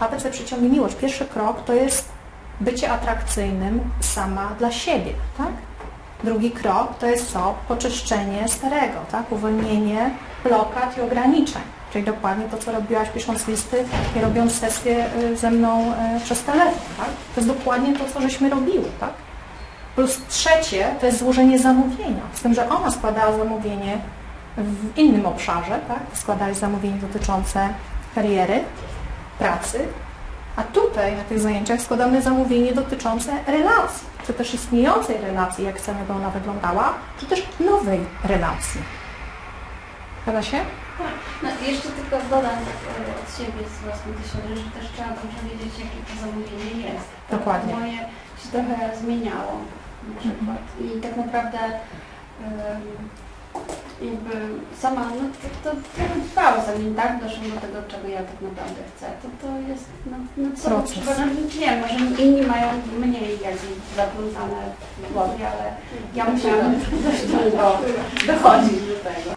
ABC przyciągnie miłość. Pierwszy krok to jest bycie atrakcyjnym sama dla siebie, tak? Drugi krok to jest co? Poczyszczenie starego, tak? Uwolnienie blokad i ograniczeń. Czyli dokładnie to, co robiłaś pisząc listy i robiąc sesję y, ze mną y, przez telefon, tak? To jest dokładnie to, co żeśmy robiły, tak? Plus trzecie to jest złożenie zamówienia. Z tym, że ona składała zamówienie w innym obszarze, tak? Składali zamówienie dotyczące kariery, pracy, a tutaj na tych zajęciach składamy zamówienie dotyczące relacji, czy też istniejącej relacji, jak chcemy, by ona wyglądała, czy też nowej relacji. Zgadza się? No, jeszcze tylko dodam e, od siebie z własnej myśli, że też trzeba dobrze wiedzieć, jakie to zamówienie jest. Dokładnie. Moje się trochę zmieniało na przykład i tak naprawdę jakby sama, no to, to trwało zanim tak doszłam do tego, czego ja tak naprawdę chcę. To, to jest, no, no co, Proces. trzeba, no, nie wiem, może inni mają mniej jakby zaplątane w głowie, ale ja musiałam dość długo dochodzić do tego.